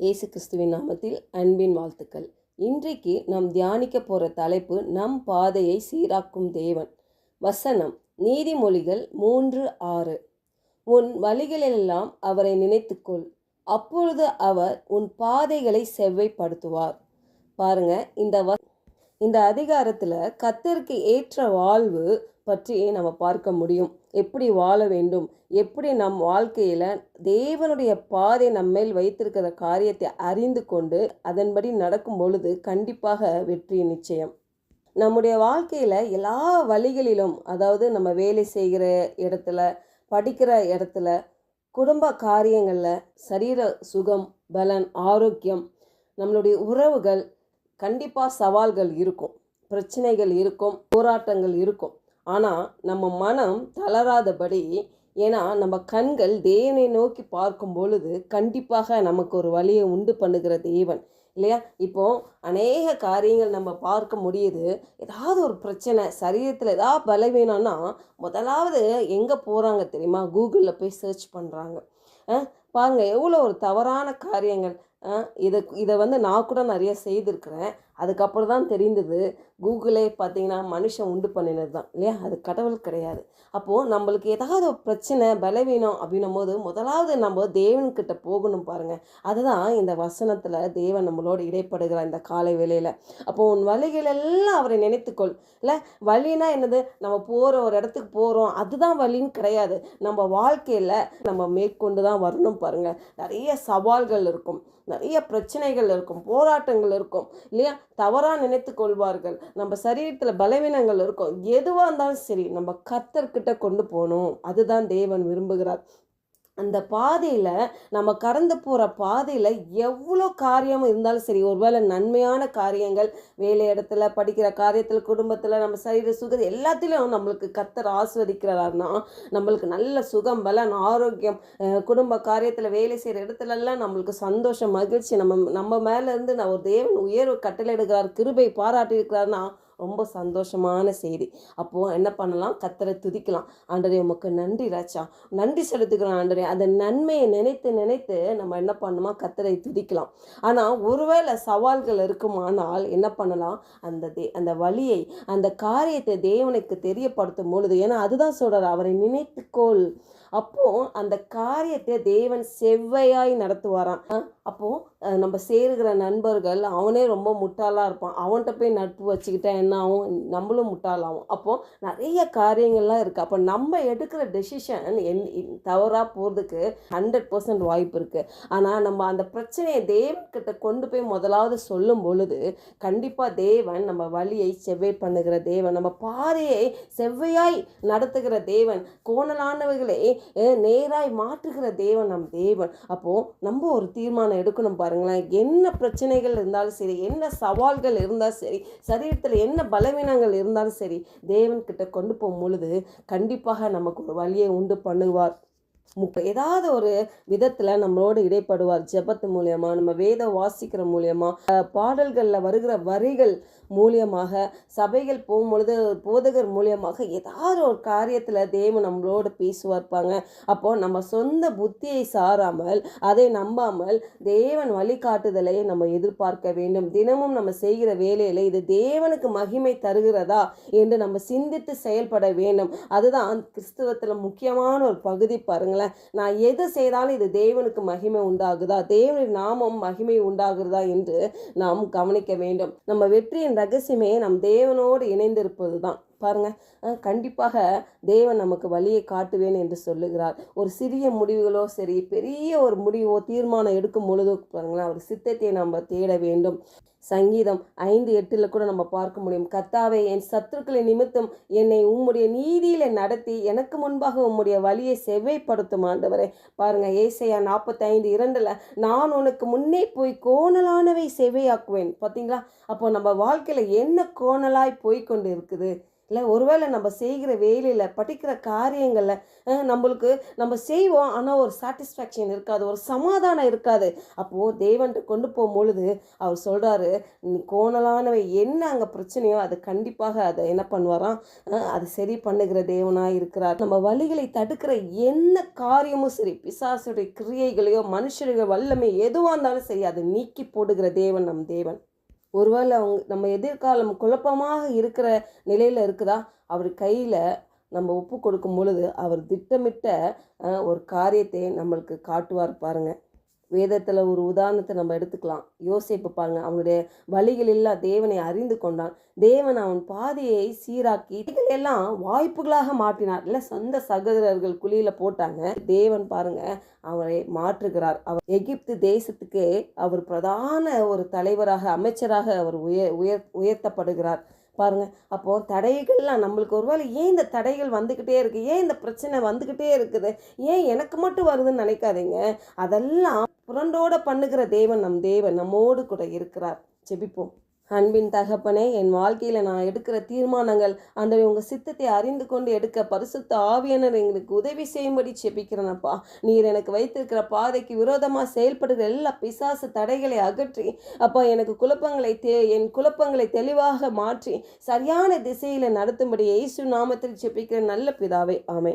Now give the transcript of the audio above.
இயேசு கிறிஸ்துவின் நாமத்தில் அன்பின் வாழ்த்துக்கள். இன்றைக்கு நாம் தியானிக்க போகிற தலைப்பு நம் பாதையை சீராக்கும் தேவன். வசனம் நீதிமொழிகள் மூன்று ஆறு. உன் வழிகளெல்லாம் அவரை நினைத்துக்கொள். அப்பொழுது அவர் உன் பாதைகளை செவ்வைப்படுத்துவார். பாருங்க இந்த வ இந்த அதிகாரத்தில் கத்தருக்கு ஏற்ற வாழ்வு பற்றி நம்ம பார்க்க முடியும். எப்படி வாழ வேண்டும்? எப்படி நம் வாழ்க்கையில் தேவனுடைய பாதை நம்மேல் வைத்திருக்கிற காரியத்தை அறிந்து கொண்டு அதன்படி நடக்கும் பொழுது கண்டிப்பாக வெற்றி நிச்சயம். நம்முடைய வாழ்க்கையில் எல்லா வழிகளிலும் அதாவது நம்ம வேலை செய்கிற இடத்துல படிக்கிற இடத்துல குடும்ப காரியங்களில் சரீர சுகம் பலன் ஆரோக்கியம் நம்மளுடைய உறவுகள் கண்டிப்பாக சவால்கள் இருக்கும் பிரச்சனைகள் இருக்கும் போராட்டங்கள் இருக்கும். ஆனால் நம்ம மனம் தளராதபடி ஏன்னா நம்ம கண்கள் தேவனை நோக்கி பார்க்கும் பொழுது கண்டிப்பாக நமக்கு ஒரு வழியை உண்டு பண்ணுகிற தேவன் இல்லையா? இப்போ அநேக காரியங்கள் நம்ம பார்க்க முடியுது. ஏதாவது ஒரு பிரச்சனை சரீரத்தில் ஏதாவது பலவீனம்னா முதலாவது எங்கே போகிறாங்க தெரியுமா? கூகுளில் போய் சர்ச் பண்ணுறாங்க பாருங்க எவ்வளோ ஒரு தவறான காரியங்கள். இதை இதை வந்து நான் கூட நிறைய செய்திருக்கிறேன். அதுக்கப்புறம் தான் தெரிந்தது கூகுளே பார்த்தீங்கன்னா மனுஷன் உண்டு பண்ணினது தான். இல்லையா? அது கடவுள் கிடையாது. அப்போது நம்மளுக்கு ஏதாவது பிரச்சனை பலவீனம் அப்படின்னும் போது முதலாவது நம்ம தேவன்கிட்ட போகணும் பாருங்கள் அதுதான் இந்த வசனத்தில் தேவன் நம்மளோடு இடைப்படுகிறார் இந்த காலை வேலையில் அப்போது உன் வழிகள் எல்லாம் அவரை நினைத்துக்கொள். இல்லை வழினா என்னது? நம்ம போகிற ஒரு இடத்துக்கு போகிறோம் அதுதான் வழின்னு கிடையாது. நம்ம வாழ்க்கையில் நம்ம மேற்கொண்டு தான் வரணும் பாருங்கள் நிறைய சவால்கள் இருக்கும். நிறைய பிரச்சனைகள் இருக்கும். போராட்டங்கள் இருக்கும். இல்லையா? தவறாக நினைத்து கொள்வார்கள். நம்ம சரீரத்தில் பலவீனங்கள் இருக்கும். எதுவாக இருந்தாலும் சரி நம்ம கத்தர்கிட்ட கொண்டு போகணும். அதுதான் தேவன் விரும்புகிறார். அந்த பாதையில் நம்ம கடந்து போகிற பாதையில் எவ்வளோ காரியம் இருந்தாலும் சரி ஒருவேளை நன்மையான காரியங்கள் வேலை இடத்துல படிக்கிற காரியத்தில் குடும்பத்தில் நம்ம சரீர சுகர் எல்லாத்திலையும் நம்மளுக்கு கத்தர் ஆஸ்வதிக்கிறார்னா நம்மளுக்கு நல்ல சுகம் பலன் ஆரோக்கியம் குடும்ப காரியத்தில் வேலை செய்கிற இடத்துலலாம் நம்மளுக்கு சந்தோஷம் மகிழ்ச்சி நம்ம நம்ம மேலேருந்து நான் ஒரு தேவன் உயர்வு கட்டளையிடுகிறார் கிருபை பாராட்டியிருக்கிறார்னா ரொம்ப சந்தோஷமான செய்தி. அப்போது என்ன பண்ணலாம்? கத்தரை துதிக்கலாம். ஆண்டரே உமக்கு நன்றி ராச்சா நன்றி செலுத்துக்கலாம் ஆண்டரே அந்த நன்மையை நினைத்து நினைத்து நம்ம என்ன பண்ணுமா? கத்தரை துதிக்கலாம். ஆனால் ஒருவேளை சவால்கள் இருக்குமானால் என்ன பண்ணலாம்? அந்த தே அந்த வழியை அந்த காரியத்தை தேவனுக்கு தெரியப்படுத்தும் பொழுது ஏன்னா அதுதான் சொல்கிறார் அவரை நினைத்துக்கோள். அப்போ அந்த காரியத்தை தேவன் செவ்வையாய் நடத்துவாராம். அப்போது நம்ம சேருகிற நண்பர்கள் அவனே ரொம்ப முட்டாளாக இருப்பான். அவன்கிட்ட போய் நட்பு வச்சுக்கிட்டா என்ன ஆகும்? நம்மளும் முட்டாளாகும். அப்போது நிறைய காரியங்கள்லாம் இருக்குது அப்போ நம்ம எடுக்கிற டெசிஷன் என் தவறாக போகிறதுக்கு ஹண்ட்ரட் பர்சன்ட் வாய்ப்பு இருக்குது ஆனால் நம்ம அந்த பிரச்சனையை தேவன்கிட்ட கொண்டு போய் முதலாவது சொல்லும் பொழுது கண்டிப்பாக தேவன் நம்ம வழியை செவ்வை பண்ணுகிற தேவன். நம்ம பாதையை செவ்வையாய் நடத்துகிற தேவன். கோணலானவர்களே நேராய் மாற்றுகிற தேவன் நம் தேவன். அப்போது நம்ம ஒரு தீர்மானம் எடுக்கணும் பாருங்களேன். என்ன பிரச்சனைகள் இருந்தாலும் சரி என்ன சவால்கள் இருந்தாலும் சரி சரீரத்தில் என்ன பலவீனங்கள் இருந்தாலும் சரி தேவன்கிட்ட கொண்டு போகும் பொழுது கண்டிப்பாக நமக்கு ஒரு வழியை உண்டு பண்ணுவார். முப்ப ஏதாவது ஒரு விதத்தில் நம்மளோடு இடைப்படுவார் ஜெபத்து மூலியமா நம்ம வேத வாசிக்கிற மூலியமா பாடல்களில் வருகிற வரிகள் மூலியமாக சபைகள் போகும்பொழுது போதகர் மூலியமாக ஏதாவது ஒரு காரியத்தில் தேவன் நம்மளோடு பேசுவார்ப்பாங்க அப்போது நம்ம சொந்த புத்தியை சாராமல் அதை நம்பாமல் தேவன் வழிகாட்டுதலை நம்ம எதிர்பார்க்க வேண்டும். தினமும் நம்ம செய்கிற வேலையில் இது தேவனுக்கு மகிமை தருகிறதா என்று நம்ம சிந்தித்து செயல்பட வேண்டும். அதுதான் கிறிஸ்துவத்தில் முக்கியமான ஒரு பகுதி பாருங்கள் பாருங்களேன். நான் எது செய்தாலும் இது தேவனுக்கு மகிமை உண்டாகுதா? தேவனின் நாமம் மகிமை உண்டாகுதா என்று நாம் கவனிக்க வேண்டும். நம்ம வெற்றியின் ரகசியமே நம் தேவனோடு இணைந்திருப்பது தான் பாருங்கள் கண்டிப்பாக தேவன் நமக்கு வழியை காட்டுவேன் என்று சொல்லுகிறார். ஒரு சிறிய முடிவுகளோ சரி பெரிய ஒரு முடிவோ தீர்மானம் எடுக்கும் பொழுதோ பாருங்களேன் அவர் சித்தத்தை நம்ம தேட வேண்டும். சங்கீதம் ஐந்து எட்டில் கூட நம்ம பார்க்க முடியும். கத்தாவை என் சத்துருக்களை நிமித்தம் என்னை உம்முடைய நீதியில் நடத்தி எனக்கு முன்பாக உம்முடைய வழியை செவ்வைப்படுத்தும் ஆண்டவரே. பாருங்க ஏசையா நாற்பத்தைந்து இரண்டில் நான் உனக்கு முன்னே போய் கோணலானவை செவ்வையாக்குவேன். பார்த்தீங்களா அப்போ நம்ம வாழ்க்கையில் என்ன கோணலாய் போய்கொண்டு இருக்குது இல்லை ஒருவேளை நம்ம செய்கிற வேலையில் படிக்கிற காரியங்களில் நம்மளுக்கு நம்ம செய்வோம் ஆனால் ஒரு சாட்டிஸ்ஃபேக்ஷன் இருக்காது ஒரு சமாதானம் இருக்காது. அப்போது தேவன்ட்டு கொண்டு போகும் பொழுது அவர் சொல்கிறாரு கோணலானவை என்ன அங்கே பிரச்சனையோ அது கண்டிப்பாக அதை என்ன பண்ணுவாராம்? அது சரி பண்ணுகிற தேவனாக இருக்கிறார். நம்ம வழிகளை தடுக்கிற என்ன காரியமும் சரி பிசாசுடைய கிரியைகளையோ மனுஷருடைய வல்லமை எதுவாக இருந்தாலும் சரி அதை நீக்கி போடுகிற தேவன் நம் தேவன். ஒருவேளை அவங்க நம்ம எதிர்காலம் குழப்பமாக இருக்கிற நிலையில் இருக்குதா? அவர் கையில் நம்ம ஒப்பு கொடுக்கும் பொழுது அவர் திட்டமிட்ட ஒரு காரியத்தை நம்மளுக்கு காட்டுவார் பாருங்கள் வேதத்தில் ஒரு உதாரணத்தை நம்ம எடுத்துக்கலாம். யோசிப்பு பாருங்க அவனுடைய வழிகள் எல்லாம் தேவனை அறிந்து கொண்டான். தேவன் அவன் பாதையை சீராக்கி எல்லாம் வாய்ப்புகளாக மாற்றினார். இல்லை சொந்த சகோதரர்கள் குழியில் போட்டாங்க. தேவன் பாருங்க அவரை மாற்றுகிறார். அவர் எகிப்து தேசத்துக்கு அவர் பிரதான ஒரு தலைவராக அமைச்சராக அவர் உயர் உயர் உயர்த்தப்படுகிறார். பாருங்கள் அப்போது தடைகள்லாம் நம்மளுக்கு ஒருவேளை ஏன் இந்த தடைகள் வந்துக்கிட்டே இருக்குது ஏன் இந்த பிரச்சனை வந்துக்கிட்டே இருக்குது? ஏன் எனக்கு மட்டும் வருதுன்னு நினைக்காதீங்க. அதெல்லாம் புரண்டோட பண்ணுகிற தேவன் நம் தேவன் நம்மோடு கூட இருக்கிறார். ஜெபிப்போம். அன்பின் தகப்பனே என் வாழ்க்கையில் நான் எடுக்கிற தீர்மானங்கள் அந்த உங்கள் சித்தத்தை அறிந்து கொண்டு எடுக்க பரிசுத்த ஆவியனர் எங்களுக்கு உதவி செய்யும்படி செபிக்கிறேனப்பா நீர் எனக்கு வைத்திருக்கிற பாதைக்கு விரோதமாக செயல்படுகிற எல்லா பிசாசு தடைகளை அகற்றி அப்பா எனக்கு குழப்பங்களை தே என் குழப்பங்களை தெளிவாக மாற்றி சரியான திசையில் நடத்தும்படி இயேசு நாமத்தில் செபிக்கிற நல்ல பிதாவே ஆமை